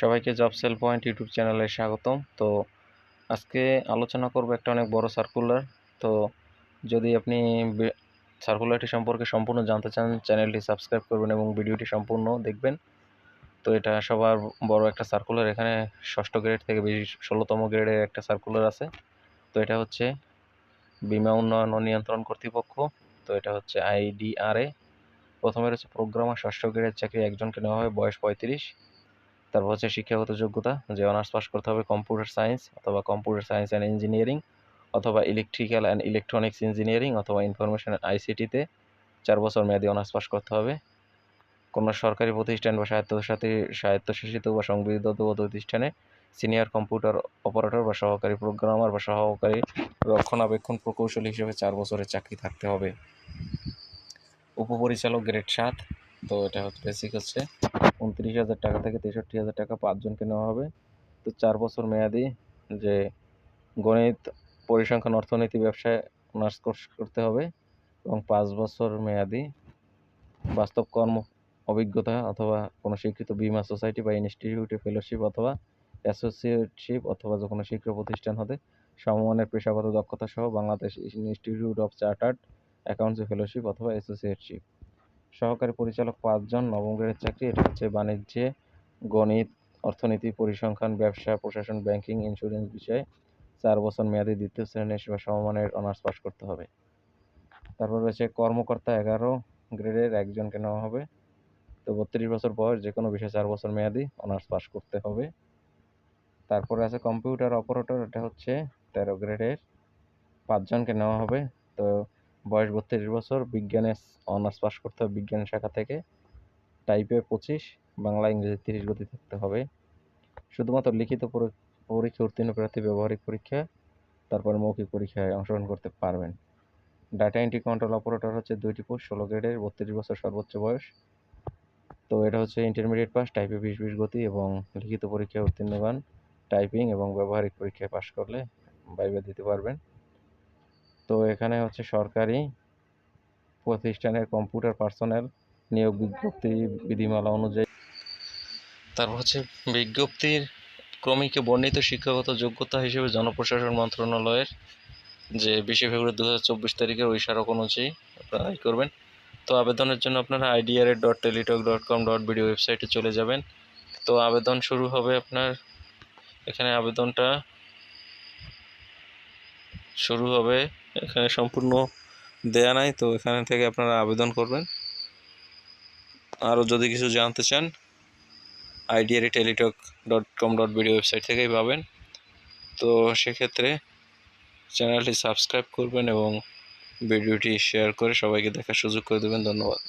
সবাইকে job sell point YouTube চ্যানেলে স্বাগতম। তো আজকে আলোচনা করব একটা অনেক বড় সার্কুলার তো যদি আপনি সার্কুলারটি সম্পর্কে সম্পূর্ণ জানতে চান, চ্যানেলটি সাবস্ক্রাইব করবেন এবং ভিডিওটি সম্পূর্ণ দেখবেন। তো এটা সবার বড় একটা সার্কুলার এখানে ষষ্ঠ গ্রেড থেকে বেশি, ষোলোতম গ্রেডের একটা সার্কুলার আছে। তো এটা হচ্ছে বিমা উন্নয়ন ও নিয়ন্ত্রণ কর্তৃপক্ষ। তো এটা হচ্ছে আইডিআরএ। প্রথমে রয়েছে প্রোগ্রামার, ষষ্ঠ গ্রেডের চাকরি, একজনকে নেওয়া হবে বয়স পঁয়ত্রিশ। তারপর হচ্ছে শিক্ষাগত যোগ্যতা, যে অনার্স পাস করতে হবে কম্পিউটার সায়েন্স অথবা কম্পিউটার সায়েন্স অ্যান্ড ইঞ্জিনিয়ারিং অথবা ইলেকট্রিক্যাল অ্যান্ড ইলেকট্রনিক্স ইঞ্জিনিয়ারিং অথবা ইনফরমেশন আইসিটিতে চার বছর মেয়াদী অনার্স পাস করতে হবে। কোনো সরকারি প্রতিষ্ঠান বা স্বায়ত্তশাসী স্বায়ত্তশাসিত বা সংবিধিত প্রতিষ্ঠানে সিনিয়র কম্পিউটার অপারেটর বা সহকারী প্রোগ্রামার বা সহকারী রক্ষণাবেক্ষণ প্রকৌশলী হিসেবে চার বছরের চাকরি থাকতে হবে। উপপরিচালক গ্রেড সাত, তো এটা হচ্ছে বেসিক হচ্ছে। উনত্রিশ হাজার টাকা থেকে তেষট্টি হাজার টাকা পাঁচজনকে নেওয়া হবে। তো চার বছর মেয়াদি যে গণিত পরিসংখ্যান অর্থনীতি ব্যবসায় অনার্স কোর্স করতে হবে এবং পাঁচ বছর মেয়াদি বাস্তব কর্ম অভিজ্ঞতা অথবা কোনো স্বীকৃত বিমা সোসাইটি বা ইনস্টিটিউটে ফেলোশিপ অথবা অ্যাসোসিয়েটশিপ অথবা যে কোনো শিক্ষা প্রতিষ্ঠান হতে সমমানের পেশাগত দক্ষতা সহ বাংলাদেশ ইনস্টিটিউট অফ চার্টার্ড অ্যাকাউন্টসে ফেলোশিপ অথবা অ্যাসোসিয়েটশিপ। সহকারী পরিচালক পাঁচজন নবম গ্রেডের চাকরি। এটা হচ্ছে বাণিজ্যে, গণিত, অর্থনীতি, পরিসংখ্যান, ব্যবসা, প্রশাসন, ব্যাংকিং, ইন্স্যুরেন্স বিষয়ে চার বছর মেয়াদি দ্বিতীয় শ্রেণির বা সমমানের অনার্স পাস করতে হবে। তারপর রয়েছে কর্মকর্তা এগারো গ্রেডের একজনকে নেওয়া হবে? তো বত্রিশ বছর বয়স, যে কোনো বিষয়ে চার বছর মেয়াদি অনার্স পাস করতে হবে। তারপরে আছে কম্পিউটার অপারেটর, এটা হচ্ছে তেরো গ্রেডের পাঁচজনকে নেওয়া হবে? তো বয়স বত্রিশ বছর, বিজ্ঞানে অনার্স পাস করতে হবে বিজ্ঞান শাখা থেকে। টাইপে পঁচিশ, বাংলা, ইংরেজি তিরিশ গতি থাকতে হবে। শুধুমাত্র লিখিত পরি- পরীক্ষা উত্তীর্ণ প্রার্থী ব্যবহারিক পরীক্ষা, তারপর মৌখিক পরীক্ষায় অংশগ্রহণ করতে পারবেন। ডাটা এন্ট্রি কন্ট্রোল অপারেটর হচ্ছে দুইটি পোস্ট ষোলো গ্রেডের বত্রিশ বছর সর্বোচ্চ বয়স। তো এটা হচ্ছে ইন্টারমিডিয়েট পাস টাইপে বিশ বিশ গতি এবং লিখিত পরীক্ষায় উত্তীর্ণগান টাইপিং এবং ব্যবহারিক পরীক্ষায় পাশ করলে বাইবে দিতে পারবেন। তো এখানে হচ্ছে সরকারি প্রতিষ্ঠানের কম্পিউটার পার্সোনাল নিয়োগ বিজ্ঞপ্তি বিধিমালা অনুযায়ী। তারপর হচ্ছে বিজ্ঞপ্তির ক্রমিকে বর্ণিত শিক্ষাগত যোগ্যতা হিসেবে জনপ্রশাসন মন্ত্রণালয়ের যে বিশে ফেব্রুয়ারি দু হাজার চব্বিশ তারিখে ওই স্মারক অনুযায়ী আপনারা করবেন। তো আবেদনের জন্য আপনারা IDR dot Teletalk dot com dot BD ওয়েবসাইটে চলে যাবেন। তো আবেদন শুরু হবে আপনার, এখানে আবেদনটা শুরু হবে এখানে সম্পূর্ণ দেয়া নাই, তো এখানে থেকে আপনারা আবেদন করবেন। আরও যদি কিছু জানতে চান আইডিয়ারি Teletalk dot com dot BD website থেকেই পাবেন। তো সেক্ষেত্রে চ্যানেলটি সাবস্ক্রাইব করবেন এবং ভিডিওটি শেয়ার করে সবাইকে দেখার সুযোগ করে দেবেন। ধন্যবাদ।